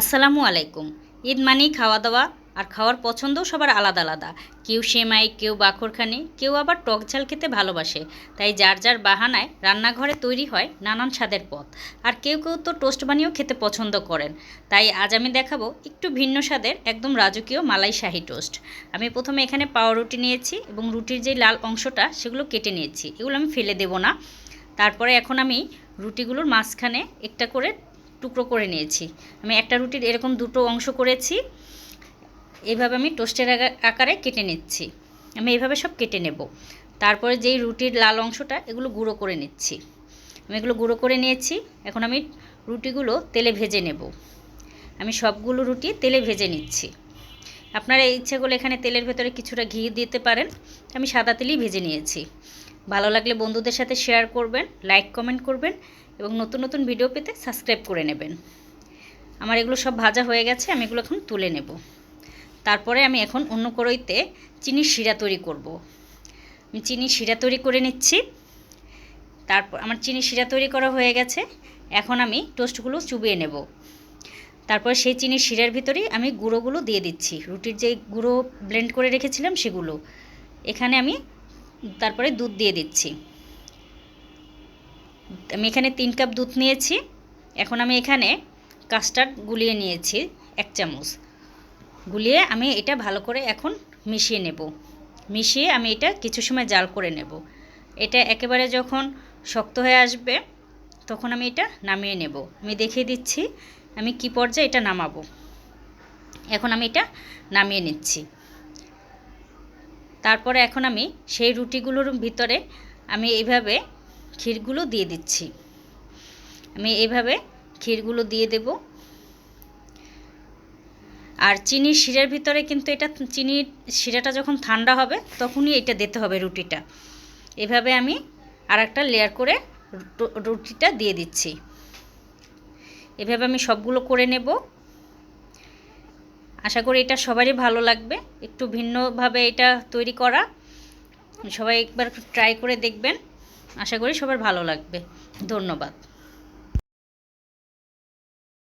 আসসালামু আলাইকুম। ঈদ মানেই খাওয়া দাওয়া আর খাওয়ার পছন্দও সবার আলাদা আলাদা। কেউ সেমাই, কেউ বাখরখানি, কেউ আবার টক ঝাল খেতে ভালোবাসে। তাই যার যার বাহানায় রান্নাঘরে তৈরি হয় নানান স্বাদের পথ আর কেউ কেউ তো টোস্ট বানিয়েও খেতে পছন্দ করেন। তাই আজ আমি দেখাবো একটু ভিন্ন স্বাদের একদম রাজকীয় মালাই শাহি টোস্ট। আমি প্রথমে এখানে পাওয়া রুটি নিয়েছি এবং রুটির যে লাল অংশটা সেগুলো কেটে নিয়েছি। এগুলো আমি ফেলে দেবো না। তারপরে এখন আমি রুটিগুলোর মাঝখানে একটা করে টুকরো করে নিয়েছি। আমি একটা রুটির এরকম দুটো অংশ করেছি। এইভাবে আমি টোস্টের আকারে কেটে নিচ্ছি। আমি এইভাবে সব কেটে নেব। তারপরে যেই রুটির লাল অংশটা, এগুলো গুঁড়ো করে নিচ্ছি। আমি এগুলো গুঁড়ো করে নিয়েছি। এখন আমি রুটিগুলো তেলে ভেজে নেব। আমি সবগুলো রুটি তেলে ভেজে নিচ্ছি। আপনারা ইচ্ছে করলে এখানে তেলের ভেতরে কিছুটা ঘি দিতে পারেন। আমি সাদা তেলেই ভেজে নিয়েছি। ভালো লাগলে বন্ধুদের সাথে শেয়ার করবেন লাইক কমেন্ট করবেন এবং নতুন নতুন ভিডিও পেতে সাবস্ক্রাইব করে নেবেন। আমার এগুলো সব ভাজা হয়ে গেছে, আমি এগুলো এখন তুলে নেব। তারপরে আমি এখন অন্য কড়াইতে চিনির শিরা তৈরি করব। আমি চিনির শিরা তৈরি করে নিচ্ছি। তারপর আমার চিনি শিরা তৈরি করা হয়ে গেছে, এখন আমি টোস্টগুলো চুবিয়ে নেব। তারপর সেই চিনির শিরার ভিতরেই আমি গুঁড়োগুলো দিয়ে দিচ্ছি। রুটির যে গুঁড়ো ব্লেন্ড করে রেখেছিলাম সেগুলো। এখানে আমি তারপরে দুধ দিয়ে দিচ্ছি। আমি এখানে তিন কাপ দুধ নিয়েছি। এখন আমি এখানে কাস্টার্ড গুলিয়ে নিয়েছি, এক চামচ। গুলিয়ে আমি এটা ভালো করে এখন মিশিয়ে নেব। মিশিয়ে আমি এটা কিছু সময় জাল করে নেব। এটা একেবারে যখন শক্ত হয়ে আসবে, তখন আমি এটা নামিয়ে নেব। আমি দেখিয়ে দিচ্ছি, আমি কি পর্যায়ে এটা নামাবো। এখন আমি এটা নামিয়ে নিচ্ছি। তারপরে এখন আমি সেই রুটিগুলোর ভিতরে আমি এইভাবে ক্ষীরগুলো দিয়ে দিচ্ছি। আমি এইভাবে ক্ষীরগুলো দিয়ে দেব। আর চিনির শিরার ভিতরে কিন্তু এটা চিনির শিরাটা যখন ঠান্ডা হবে তখনই এটা দিতে হবে রুটিটা। এভাবে আমি আর একটা লেয়ার করে রুটিটা দিয়ে দিচ্ছি। এভাবে আমি সবগুলো করে নেব। আশা করি এটা সবারই ভালো লাগবে। একটু ভিন্নভাবে এটা তৈরি করা। সবাই একবার ট্রাই করে দেখবেন। আশা করি সবার ভালো লাগবে। ধন্যবাদ।